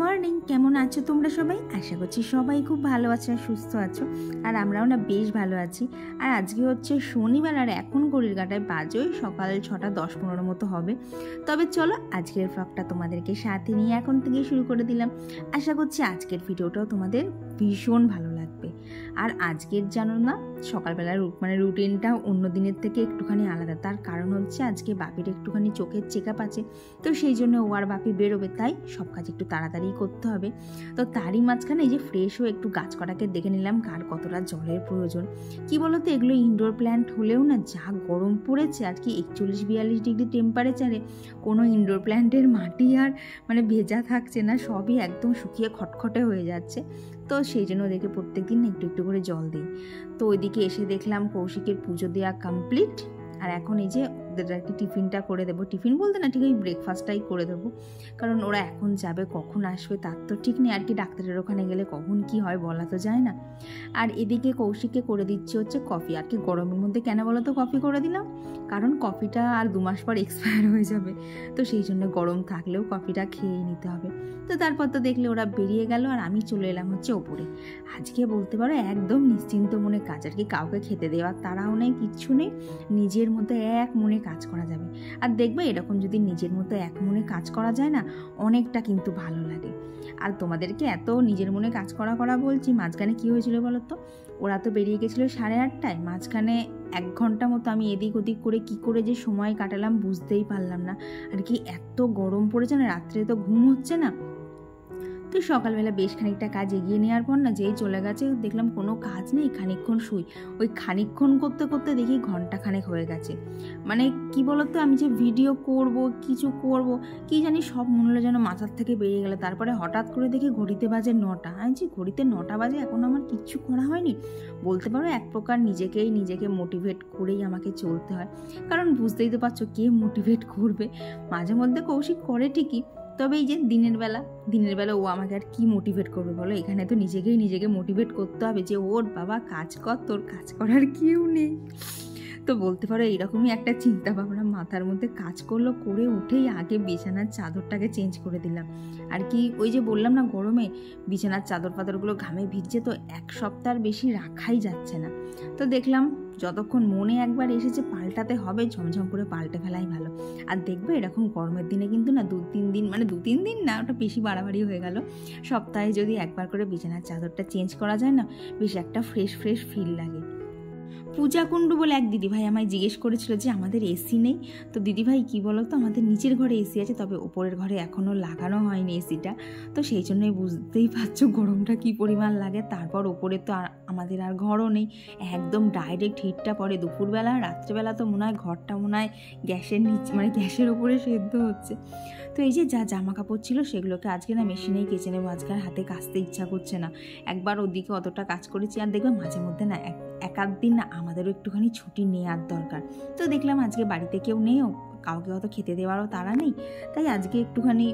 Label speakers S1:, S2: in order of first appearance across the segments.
S1: আছো তোমরা সবাই? আশা করছি সবাই খুব ভালো আছো আর সুস্থ আছো। আর আমরাও না বেশ ভালো আছি। আর আজকে হচ্ছে শনিবার আর এখন গড়ির গাটায় বাজে ওই সকাল ছটা দশ পনেরো মতো হবে। তবে চলো আজকের ফ্লগটা তোমাদেরকে সাথে নিয়ে এখন থেকে শুরু করে দিলাম। আশা করছি আজকের ভিডিওটাও তোমাদের ভীষণ ভালো লাগবে। আর আজকের জানো না সকালবেলার মানে রুটিনটা অন্য দিনের থেকে একটুখানি আলাদা। তার কারণ হচ্ছে আজকে বাপির একটুখানি চোখের চেক আপ আছে, তো সেই জন্য ও আর বাপি বেরোবে, তাই সব কাজ একটু তাড়াতাড়ি করতে হবে। তো তারই মাঝখানে এই যে ফ্রেশ হয়ে একটু গাছ কটাকে দেখে নিলাম কার কতটা জলের প্রয়োজন। কি বলতো, এগুলো ইনডোর প্ল্যান্ট হলেও না যা গরম পড়েছে, আর কি একচল্লিশ বিয়াল্লিশ ডিগ্রি টেম্পারেচারে কোনো ইনডোর প্ল্যান্টের মাটি আর মানে ভেজা থাকছে না, সবই একদম শুকিয়ে খটখটে হয়ে যাচ্ছে। তো সেই জন্য ওদেরকে প্রত্যেক দিন একটু একটু করে জল দিই। তো ওইদিকে এসে দেখলাম কৌশিকের পুজো দেওয়া কমপ্লিট আর এখন এই যে ওদের আর কি টিফিনটা করে দেবো। টিফিন বলতে না ঠিক ওই ব্রেকফাস্টটাই করে দেবো। কারণ ওরা এখন যাবে, কখন আসবে তার তো ঠিক নেই। আর কি ডাক্তারের ওখানে গেলে কখন কি হয় বলা তো যায় না। আর এদিকে কৌশিককে করে দিচ্ছে হচ্ছে কফি আর কি গরমের মধ্যে কেন বলো তো কফি করে দিলাম? কারণ কফিটা আর দু মাস পর এক্সপায়ার হয়ে যাবে। তো সেই জন্য গরম থাকলেও কফিটা খেয়েই নিতে হবে। তো তারপর তো দেখলে ওরা বেরিয়ে গেল আর আমি চলে এলাম হচ্ছে ওপরে। আজকে বলতে পারো একদম নিশ্চিন্ত মনে কাজ। আর কি কাউকে খেতে দেওয়ার তারাও নেই, কিচ্ছু নেই। নিজের মধ্যে এক মনে কাজ করা যাবে। আর দেখবে এরকম যদি নিজের মতো এক মনে কাজ করা যায় না, অনেকটা কিন্তু ভালো লাগে। আর তোমাদেরকে এত নিজের মনে কাজ করা করা বলছি, মাঝখানে কি হয়েছিল বলো তো ওরা তো বেরিয়ে গেছিল সাড়ে আটটায়, মাঝখানে এক ঘণ্টা মতো আমি এদিক ওদিক করে কি করে যে সময় কাটালাম বুঝতেই পারলাম না। আর কি এত গরম পড়েছে না, রাত্রে তো ঘুম হচ্ছে না। তো সকালবেলা বেশ খানিকটা কাজ এগিয়ে নেওয়ার পর না যেই চলে গেছে, দেখলাম কোনো কাজ নেই, খানিকক্ষণ শুই। ওই খানিকক্ষণ করতে করতে দেখি ঘণ্টা খানেক হয়ে গেছে। মানে কি বলতো, আমি যে ভিডিও করব, কিছু করব, কি জানি সব মনে হলো যেন মাথার থেকে বেরিয়ে গেল। তারপরে হঠাৎ করে দেখি ঘড়িতে বাজে নটা। আমি যে ঘড়িতে নটা বাজে, এখন আমার কিচ্ছু করা হয়নি। বলতে পারো এক প্রকার নিজেকেই নিজেকে মোটিভেট করেই আমাকে চলতে হয়। কারণ বুঝতেই তো পারছ কে মোটিভেট করবে। মাঝে মধ্যে কৌশিক করে ঠিকই। তবে এই যে দিনের বেলা দিনের বেলা ও আমাকে আর কি মোটিভেট করবে বলো? এখানে তো নিজেকেই নিজেকে মোটিভেট করতে হবে যে, ওর বাবা কাজ কর, তোর কাজ করার কেউ নেই। তো বলতে পারো এইরকমই একটা চিন্তা ভাবনা মাথার মধ্যে কাজ করল, করে উঠেই আগে বিছানার চাদরটাকে চেঞ্জ করে দিলাম। আর কি ওই যে বললাম না গরমে বিছানার চাদর ফাদরগুলো ঘামে ভিজছে তো এক সপ্তাহ বেশি রাখাই যাচ্ছে না। তো দেখলাম যতক্ষণ মনে একবার এসেছে পাল্টাতে হবে, ঝমঝম করে পাল্টে ফেলাই ভালো। আর দেখবে এরকম গরমের দিনে কিন্তু না দু তিন দিন মানে দু তিন দিন না, ওটা বেশি বাড়াবাড়ি হয়ে গেল। সপ্তাহে যদি একবার করে বিছানার চাদরটা চেঞ্জ করা যায় না, বেশ একটা ফ্রেশ ফ্রেশ ফিল লাগে। পূজা কুণ্ডু বলে এক দিদিভাই আমায় জিজ্ঞেস করেছিল যে আমাদের এসি নেই। তো দিদিভাই, কি বলো তো আমাদের নিচের ঘরে এসি আছে, তবে ওপরের ঘরে এখনও লাগানো হয়নি এসিটা। তো সেই জন্যই বুঝতেই পারছ গরমটা কি পরিমাণ লাগে। তারপর ওপরে তো আর আমাদের আর ঘরও নেই। একদম ডাইরেক্ট হিটটা পড়ে দুপুরবেলা, রাত্রেবেলা তো মনে হয় ঘরটা মনে হয় গ্যাসের নিচে মানে গ্যাসের ওপরে সেদ্ধ হচ্ছে। তো এই যে যা জামা কাপড় ছিল সেগুলোকে আজকে না মেশিনেই কেচে নেব। আজকে আর হাতে কাচতে ইচ্ছা করছে না। একবার ওদিকে অতটা কাজ করেছি আর দেখবে মাঝে মধ্যে না এক এক আধ দিন না আমাদেরও একটুখানি ছুটি নেওয়ার দরকার। তো দেখলাম আজকে বাড়িতে কেউ নেও কাউকে অত খেতে দেওয়ারও তারা নেই। তাই আজকে একটুখানি,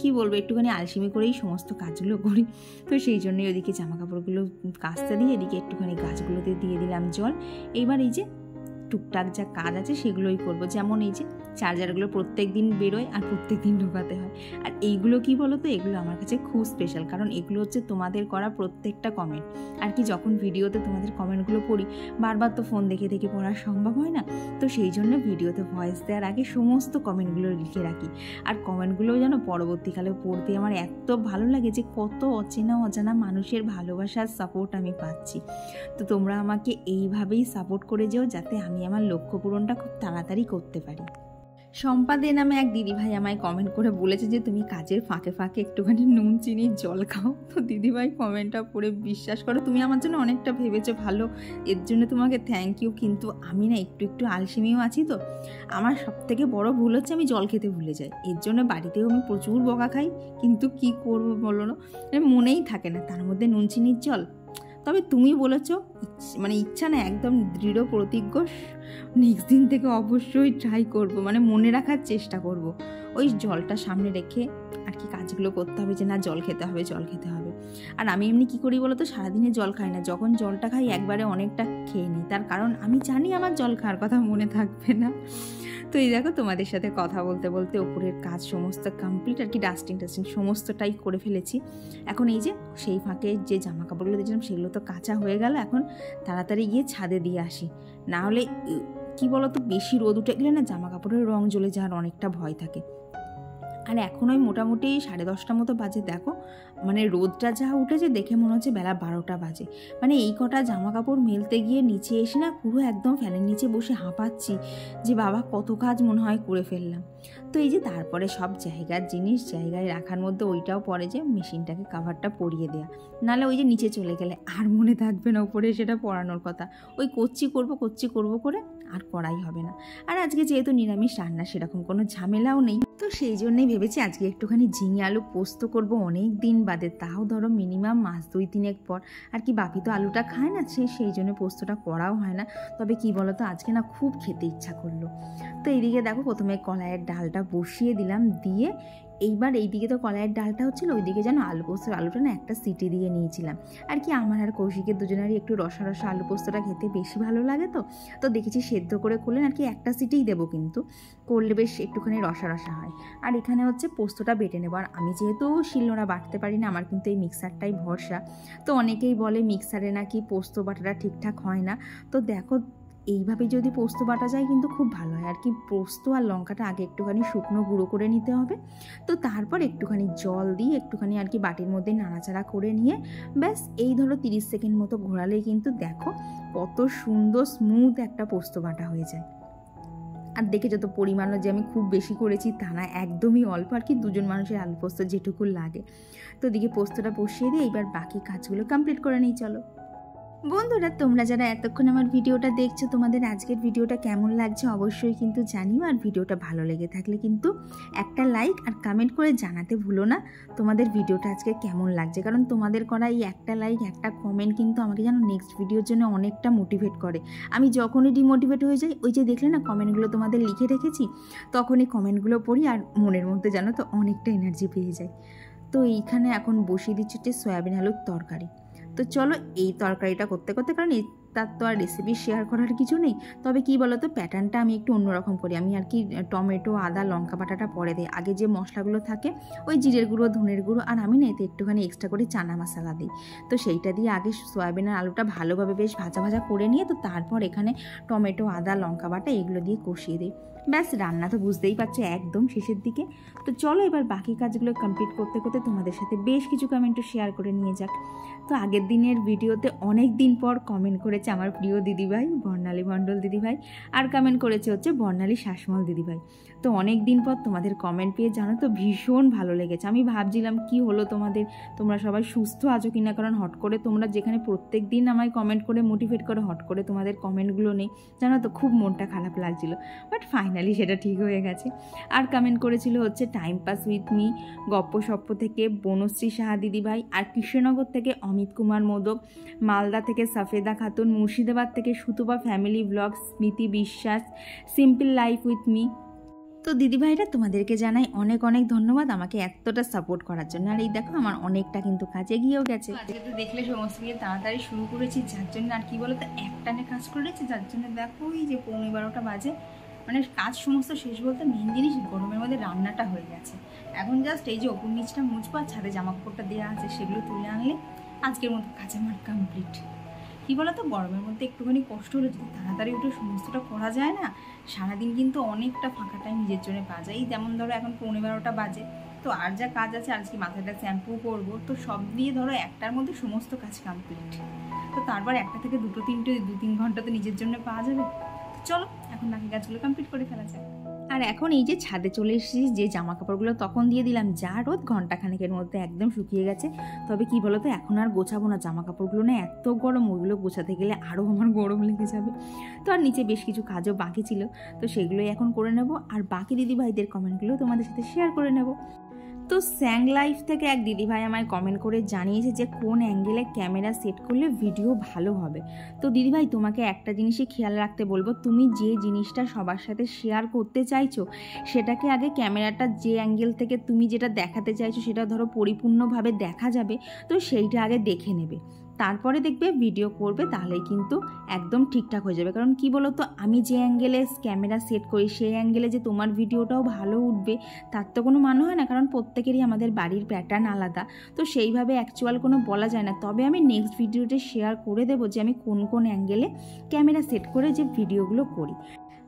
S1: কি বলব, একটুখানি আলসিমি করেই সমস্ত কাজগুলো করি। তো সেই জন্যই ওদিকে জামা কাপড়গুলো কাচতে দিয়ে এদিকে একটুখানি গাছগুলোতে দিয়ে দিলাম জল। এইবার এই যে টুকটাক যা কাজ আছে সেগুলোই করব। যেমন এই যে চার্জারগুলো প্রত্যেক দিন বেরোয় আর প্রত্যেক দিন ঢোকাতে হয়। আর এইগুলো কি বলো তো এগুলো আমার কাছে খুব স্পেশাল কারণ এগুলো হচ্ছে তোমাদের করা প্রত্যেকটা কমেন্ট আর কি যখন ভিডিওতে তোমাদের কমেন্টগুলো পড়ি, বারবার তো ফোন দেখে দেখে পড়া সম্ভব হয় না? তো সেই জন্য ভিডিওতে ভয়েস দেওয়ার আগে সমস্ত কমেন্টগুলো লিখে রাখি। আর কমেন্টগুলো যেন পরবর্তীকালে পড়তে আমার এত ভালো লাগে যে কত অচেনা অজানা মানুষের ভালোবাসার সাপোর্ট আমি পাচ্ছি। তো তোমরা আমাকে এইভাবেই সাপোর্ট করে যেও যাতে আমি আমার লক্ষ্য পূরণটা খুব তাড়াতাড়ি করতে পারি। শম্পা দে নামে এক দিদিভাই আমায় কমেন্ট করে বলেছে যে, তুমি কাজের ফাঁকে ফাঁকে একটুখানি নুন চিনির জল খাও। তো দিদিভাই কমেন্টটা পড়ে বিশ্বাস করো, তুমি আমার জন্য অনেকটা ভেবেছো ভালো, এর জন্য তোমাকে থ্যাংক ইউ কিন্তু আমি না একটু একটু আলসেমিও আছি তো। আমার সব থেকে বড় ভুল হচ্ছে আমি জল খেতে ভুলে যাই। এর জন্য বাড়িতেও আমি প্রচুর বকা খাই, কিন্তু কি করব বলো না? মানে মনেই থাকে না, তার মধ্যে নুন, চিনির জল। তবে তুমি বলেছ মানে ইচ্ছা না, একদম দৃঢ় প্রতিজ্ঞ। নেক্সট দিন থেকে অবশ্যই ট্রাই করব মানে মনে রাখার চেষ্টা করব। ওই জলটা সামনে রেখে আর কি কাজগুলো করতে হবে যে না জল খেতে হবে, জল খেতে হবে। আর আমি এমনি কী করি বলো তো সারাদিনে জল খাই না। যখন জলটা খাই একবারে অনেকটা খেয়ে নিই। তার কারণ আমি জানি আমার জল খাওয়ার কথা মনে থাকবে না। তো এই দেখো তোমাদের সাথে কথা বলতে বলতে ওপরের কাজ সমস্ত কমপ্লিট আর কি ডাস্টিং টাস্টিং সমস্তটাই করে ফেলেছি। এখন এই যে সেই ফাঁকে যে জামা কাপড়গুলো দিয়েছিলাম, সেগুলো তো কাঁচা হয়ে গেল। এখন তাড়াতাড়ি গিয়ে ছাদে দিয়ে আসি। না হলে কি বলতো, বেশি রোদ উঠে গেলে না জামা কাপড়ের রং জ্বলে যাওয়ার অনেকটা ভয় থাকে। আর এখন ওই মোটামুটি সাড়ে দশটা মতো বাজে, দেখো। মানে রোদটা যা উঠেছে দেখে মনে হচ্ছে বেলা বারোটা বাজে। মানে এই কটা জামা কাপড় মেলতে গিয়ে নিচে এসে না পুরো একদম ফ্যানের নিচে বসে হাঁপাচ্ছি যে বাবা, কত কাজ মনে হয় করে ফেললাম। তো এই যে তারপরে সব জায়গার জিনিস জায়গায় রাখার মধ্যে ওইটাও পরে যে মেশিনটাকে কাভারটা পরিয়ে দেওয়া নাহলে ওই যে নিচে চলে গেলে আর মনে থাকবে না উপরে সেটা পরানোর কথা। ওই করছি করব করছি করব করে আর করাই হবে না। আর আজকে যেহেতু নিরামিষ রান্না, সেরকম কোনো ঝামেলাও নেই। তো সেই জন্যই ভেবেছি আজকে একটুখানি ঝিঙে আলু পোস্ত করব অনেক দিন বাদে। তাও ধরো মিনিমাম মাস দুই তিনেক পর। আর কি বাপি তো আলুটা খায় না, সে সেই জন্য পোস্তটা করাও হয় না। তবে কি বলতো, আজকে না খুব খেতে ইচ্ছা করল। তো এইদিকে দেখো, প্রথমে কলাইয়ের ডালটা বসিয়ে দিলাম, দিয়ে এইবার এইদিকে তো কলাইয়ের ডালটা হচ্ছিল, ওইদিকে যেন আলু পোস্তর আলুটা না একটা সিটি দিয়ে নিয়েছিলাম। আর কি, আমার আর কৌশিকের দুজনেরই একটু রসা রসা আলু পোস্তটা খেতে বেশি ভালো লাগে তো। তো দেখেছি সেদ্ধ করে করলেন আর কি একটা সিটিই দেবো কিন্তু। করলে বেশ একটুখানি রসা রসা হয়। আর এখানে হচ্ছে পোস্তটা বেটে নেব। আর আমি যেহেতু শিলনোড়া বাটতে পারি না, আমার কিন্তু এই মিক্সারটাই ভরসা। তো অনেকেই বলে মিক্সারে নাকি পোস্ত বাটাটা ঠিকঠাক হয় না। তো দেখো এইভাবে যদি পোস্ত বাটা যায় কিন্তু খুব ভালো হয়। আর কি পোস্ত আর লঙ্কাটা আগে একটুখানি শুকনো গুঁড়ো করে নিতে হবে। তো তারপর একটুখানি জল দিয়ে একটুখানি আর কি বাটির মধ্যে নাড়াচাড়া করে নিয়ে ব্যাস এই ধরো তিরিশ সেকেন্ড মতো ঘোরালেই কিন্তু দেখো কত সুন্দর স্মুথ একটা পোস্ত বাটা হয়ে যায়। আর দেখে যত পরিমাণও যে আমি খুব বেশি করেছি তা না, একদমই অল্প। আর কি দুজন মানুষের আলু পোস্ত যেটুকু লাগে। তো দিকে পোস্তটা বসিয়ে দিয়ে এবার বাকি কাজগুলো কমপ্লিট করে নিই, চলো। বন্ধুরা, তোমরা যারা এতক্ষণ আমার ভিডিওটা দেখছ, তোমাদের আজকের ভিডিওটা কেমন লাগছে অবশ্যই কিন্তু জানিও। আর ভিডিওটা ভালো লেগে থাকলে কিন্তু একটা লাইক আর কমেন্ট করে জানাতে ভুলো না তোমাদের ভিডিওটা আজকে কেমন লাগছে। কারণ তোমাদের করা এই একটা লাইক একটা কমেন্ট কিন্তু আমাকে যেন নেক্সট ভিডিওর জন্য অনেকটা মোটিভেট করে। আমি যখনই ডিমোটিভেট হয়ে যাই, ওই যে দেখলে না কমেন্টগুলো তোমাদের লিখে রেখেছি, তখনই কমেন্টগুলো পড়ি আর মনের মধ্যে জানো তো অনেকটা এনার্জি পেয়ে যায় তো এইখানে এখন বসিয়ে দিচ্ছি হচ্ছে সয়াবিন আলুর তরকারি। তো চলো এই তরকারিটা করতে করতে, কারণ তার তো আর রেসিপি শেয়ার করার কিছু নেই। তবে কি বলো তো প্যাটার্নটা আমি একটু অন্যরকম করি। আমি আর কি টমেটো, আদা, লঙ্কা বাটাটা পরে দিই। আগে যে মশলাগুলো থাকে, ওই জিরের গুঁড়ো, ধনের গুঁড়ো, আর আমি না এতে একটুখানি এক্সট্রা করে চানা মশলা দিই। তো সেইটা দিয়ে আগে সয়াবিনের আলুটা ভালোভাবে বেশ ভাজা ভাজা করে নিয়ে, তো তারপর এখানে টমেটো, আদা, লঙ্কা বাটা এগুলো দিয়ে কষিয়ে দিই। ব্যাস, রান্না তো বুঝতেই পারছ একদম শেষের দিকে। তো চলো এবার বাকি কাজগুলো কমপ্লিট করতে করতে তোমাদের সাথে বেশ কিছু কমেন্টও শেয়ার করে নিয়ে যাক। তো আগের দিনের ভিডিওতে অনেক দিন পর কমেন্ট করেছে আমার প্রিয় দিদিভাই, বর্ণালী মণ্ডল দিদিভাই, আর কমেন্ট করেছে হচ্ছে বর্ণালী শাসমল দিদিভাই। তো অনেক দিন পর তোমাদের কমেন্ট পেয়ে জানো তো ভীষণ ভালো লেগেছে। আমি ভাবছিলাম কি হলো তোমাদের? তোমরা সবাই সুস্থ আছো কিনা? কারণ হট করে তোমরা যেখানে প্রত্যেক দিন আমায় কমেন্ট করে মোটিভেট করে, হট করে তোমাদের কমেন্টগুলো নেই। জানো তো খুব মনটা খারাপ লাগছিল। বাট ফাইনালি সেটা ঠিক হয়ে গেছে। আর কমেন্ট করেছিল হচ্ছে টাইম পাস উইথ মি গপ্প সপ্প থেকে বনশ্রী সাহা দিদিভাই আর কৃষ্ণনগর থেকে অমিত কুমার মোদক, মালদা থেকে সাফেদা খাতুন, মুর্শিদাবাদ থেকে সুতোবা ফ্যামিলি ব্লগ স্মৃতি বিশ্বাস সিম্পল লাইফ উইথ মি তো দিদিভাইরা, তোমাদেরকে জানাই অনেক অনেক ধন্যবাদ আমাকে এতটা সাপোর্ট করার জন্য। আর এই দেখো, আমার অনেকটা কিন্তু কাজে গিয়েও গেছে। আজকে তো দেখলে সমস্ত কিছু তাড়াতাড়ি শুরু করেছি, যার জন্য আর কি বলো তো একটানে কাজ করেছি, যার জন্য দেখো এই যে পৌনে বারোটা বাজে মানে কাজ সমস্ত শেষ বলতে মেন জিনিস গরমের মধ্যে রান্নাটা হয়ে গেছে। এখন জাস্ট এই যে ওপর নিচটা আর ছাদে জামা কাপড়টা দেওয়া আছে সেগুলো তুলে আনলে আজকের মতো কাজ আমার কমপ্লিট কী বলতো? গরমের মধ্যে একটুখানি কষ্ট হলে যদি তাড়াতাড়ি উঠে সমস্তটা করা যায় না, সারাদিন কিন্তু অনেকটা ফাঁকা টাইম নিজের জন্য পাওয়া যায়। এই যেমন ধরো এখন পৌনে বারোটা বাজে, তো আর যা কাজ আছে আজকে মাথাটা শ্যাম্পু করব, তো সব দিয়ে ধরো একটার মধ্যে সমস্ত কাজ কমপ্লিট তো তারপর একটা থেকে দুটো, তিনটে দু তিন ঘণ্টা তো নিজের জন্য পাওয়া যাবে। চলো এখন বাকি কাজগুলো কমপ্লিট করে ফেলা যায় আর এখন এই যে ছাদে চলে এসেছি, যে জামা কাপড়গুলো তখন দিয়ে দিলাম, যা রোদ ঘন্টাখানেকের মধ্যে একদম শুকিয়ে গেছে। তবে কি বলতো, এখন আর গোছাবো না জামা কাপড়গুলো না এত গরম, ওইগুলো গোছাতে গেলে আরও আমার গরম লেগে যাবে। তো আর নিচে বেশ কিছু কাজও বাকি ছিল। তো সেগুলোই এখন করে নেব। আর বাকি দিদিভাইদের কমেন্টগুলো তোমাদের সাথে শেয়ার করে নেব। তো স্যাং লাইফ থেকে এক দিদিভাই আমায় কমেন্ট করে জানিয়েছে যে কোন অ্যাঙ্গেলে ক্যামেরা সেট করলে ভিডিও ভালো হবে। তো দিদিভাই তোমাকে একটা জিনিসই খেয়াল রাখতে বলব। তুমি যে জিনিসটা সবার সাথে শেয়ার করতে চাইছো, সেটাকে আগে ক্যামেরাটা যে অ্যাঙ্গেল থেকে তুমি যেটা দেখাতে চাইছো, সেটা ধরো পরিপূর্ণভাবে দেখা যাবে, তো সেইটা আগে দেখে নেবে। তারপরে দেখবে ভিডিও করবে, তাহলেই কিন্তু একদম ঠিকঠাক হয়ে যাবে। কারণ কি বলো তো আমি যে অ্যাঙ্গেলে ক্যামেরা সেট করি, সেই অ্যাঙ্গেলে যে তোমার ভিডিওটাও ভালো উঠবে, তার তো কোনো মানে হয় না। কারণ প্রত্যেকেরই আমাদের বাড়ির প্যাটার্ন আলাদা। তো সেইভাবে অ্যাকচুয়াল কোনো বলা যায় না। তবে আমি নেক্সট ভিডিওতে শেয়ার করে দেবো যে আমি কোন কোন অ্যাঙ্গেলে ক্যামেরা সেট করে যে ভিডিওগুলো করি।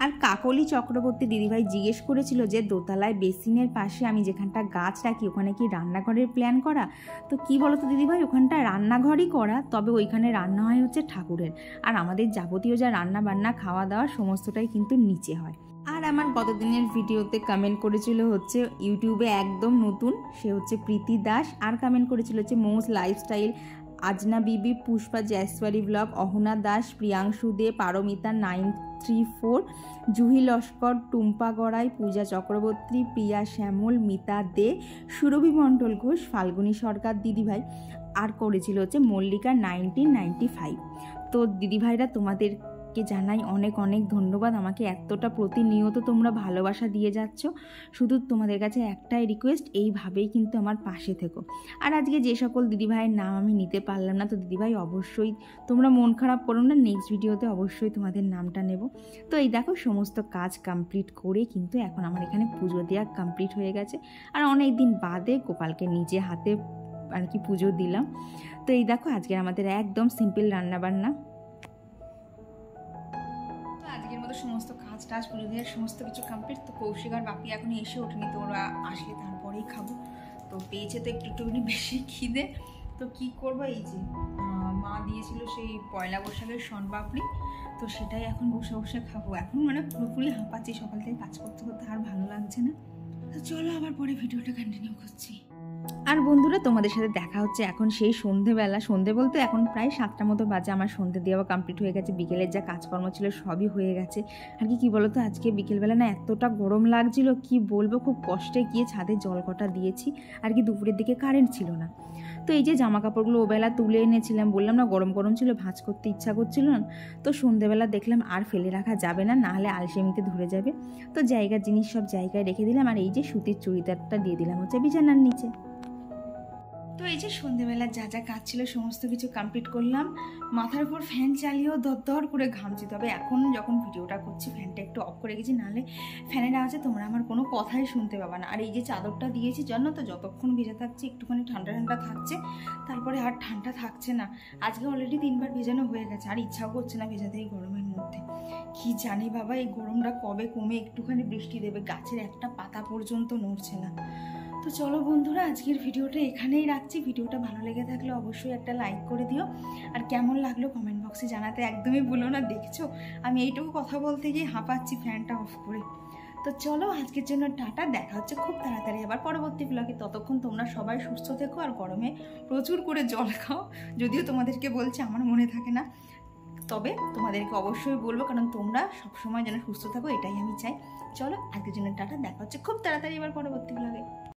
S1: আর কাকলি চক্রবর্তী দিদিভাই জিজ্ঞেস করেছিল যে, দোতলায় বেসিনের পাশে আমি যেখানটা গাছ রাখি, ওখানে কি রান্নাঘরের প্ল্যান করা? তো কি বলো তো দিদিভাই, ওখানটা রান্নাঘরই করা, তবে ওইখানে রান্না হয় হচ্ছে ঠাকুরের। আর আমাদের যাবতীয় যা রান্না বান্না খাওয়া দাওয়া সমস্তটাই কিন্তু নিচে হয়। আর আমার গতদিনের ভিডিওতে কমেন্ট করেছিল হচ্ছে, ইউটিউবে একদম নতুন। সে হচ্ছে প্রীতি দাস। আর কমেন্ট করেছিল হচ্ছে most lifestyle Ajna Bibi, Pushpa Jaiswari blog, Ahana Das, Priyanshu De, Paramita nine three four, Juhi Laskar, Tumpa Garai, Puja Chakraborty, Priya Shyamal, Mita De, Surabhi Mondal Ghosh, Falguni Sarkar দিদিভাই। আর করেছিল হচ্ছে Mallika nineteen ninety five. তো দিদিভাইরা তোমাদের কে জানাই অনেক অনেক ধন্যবাদ। আমাকে এতটা প্রতিনিয়ত তোমরা ভালোবাসা দিয়ে যাচ্ছ। শুধু তোমাদের কাছে একটাই রিকোয়েস্ট এইভাবেই কিন্তু আমার পাশে থেকো। আর আজকে যে সকল দিদিভাইয়ের নাম আমি নিতে পারলাম না, তো দিদিভাই অবশ্যই তোমরা মন খারাপ করো না নেক্সট ভিডিওতে অবশ্যই তোমাদের নামটা নেব। তো এই দেখো, সমস্ত কাজ কমপ্লিট করে কিন্তু এখন আমার এখানে পুজো দেওয়া কমপ্লিট হয়ে গেছে। আর অনেক দিন বাদে গোপালকে নিজে হাতে আর কি পুজো দিলাম। তো এই দেখো আজকে আমাদের একদম সিম্পল রান্নাবান্না। সমস্ত কাজ টাজ পুজো দেওয়ার সমস্ত কিছু কমপ্লিট তো কৌশিক আর বাপি এখন এসে ওঠেনি, তো ওরা আসলে তারপরেই খাব। তো পেয়েছে তো একটু একটুখানি বেশি খিদে। তো কি করব? এই যে মা দিয়েছিল সেই পয়লা বৈশাখের শনপাপড়ি। তো সেটাই এখন বসে বসে খাব। এখন মানে পুরোপুরি হাঁপাচ্ছি, সকাল থেকে কাজ করতে করতে আর ভালো লাগছে না। তো চলো আবার পরে ভিডিওটা কন্টিনিউ করছি। আর বন্ধুরা, তোমাদের সাথে দেখা হচ্ছে এখন সেই সন্ধেবেলা। সন্ধে বলতে এখন প্রায় সাতটা মতো বাজে, আমার সন্ধে দেওয়া কমপ্লিট হয়ে গেছে। বিকেলের যা কাজকর্ম ছিল সবই হয়ে গেছে। আর কি, কী বলতো, আজকে বিকেলবেলা না এতটা গরম লাগছিল, কি বলব, খুব কষ্টে গিয়ে ছাদে জল কটা দিয়েছি। আর কি, দুপুরের দিকে কারেন্ট ছিল না। তো এই যে জামা কাপড়গুলো ওবেলা তুলে এনেছিলাম, বললাম না গরম গরম ছিল, ভাঁজ করতে ইচ্ছা করছিল না। তো সন্ধেবেলা দেখলাম আর ফেলে রাখা যাবে না নাহলে আলসেমিতে ধরে যাবে। তো জায়গার জিনিস সব জায়গায় রেখে দিলাম, আর এই যে সুতির চুড়িদারটা দিয়ে দিলাম হচ্ছে বিছানার নিচে। তো এই যে সন্ধেবেলা যা যা কাজ ছিল, সমস্ত কিছু কমপ্লিট করলাম। মাথার উপর ফ্যান চালিয়েও দর করে ঘামছি তবে এখন যখন ভিডিওটা করছি ফ্যানটা একটু অফ করে গেছি, নাহলে ফ্যানের আওয়াজে তোমরা আমার কোনো কথাই শুনতে পাবা না। আর এই যে চাদরটা দিয়েছি, জানো তো, যতক্ষণ ভেজা থাকছে, একটুখানি ঠান্ডা ঠান্ডা থাকছে। তারপরে আর ঠান্ডা থাকছে না। আজকে অলরেডি তিনবার ভেজানো হয়ে গেছে, আর ইচ্ছাও করছে না ভেজাতে এই গরমের মধ্যে। কি জানি বাবা, এই গরমটা কবে কমে একটুখানি বৃষ্টি দেবে, গাছের একটা পাতা পর্যন্ত নড়ছে না। তো চলো বন্ধুরা, আজকের ভিডিওটা এখানেই রাখছি। ভিডিওটা ভালো লেগে থাকলে অবশ্যই একটা লাইক করে দিও। আর কেমন লাগল কমেন্ট বক্সে জানাতে একদমই ভুলো না, দেখছ? আমি এইটুকু কথা বলতে গিয়ে হাঁপাচ্ছি ফ্যানটা অফ করে। তো চলো, আজকের জন্য টাটা। দেখা হচ্ছে খুব তাড়াতাড়ি আবার পরবর্তী ব্লগে ততক্ষণ তোমরা সবাই সুস্থ থেকো আর গরমে প্রচুর করে জল খাও। যদিও তোমাদেরকে বলছি, আমার মনে থাকে না। তবে তোমাদেরকে অবশ্যই বলব, কারণ তোমরা সবসময় যেন সুস্থ থাকো, এটাই আমি চাই। চলো, আজকের জন্য টাটা। দেখা হচ্ছে খুব তাড়াতাড়ি এবার পরবর্তী ব্লগে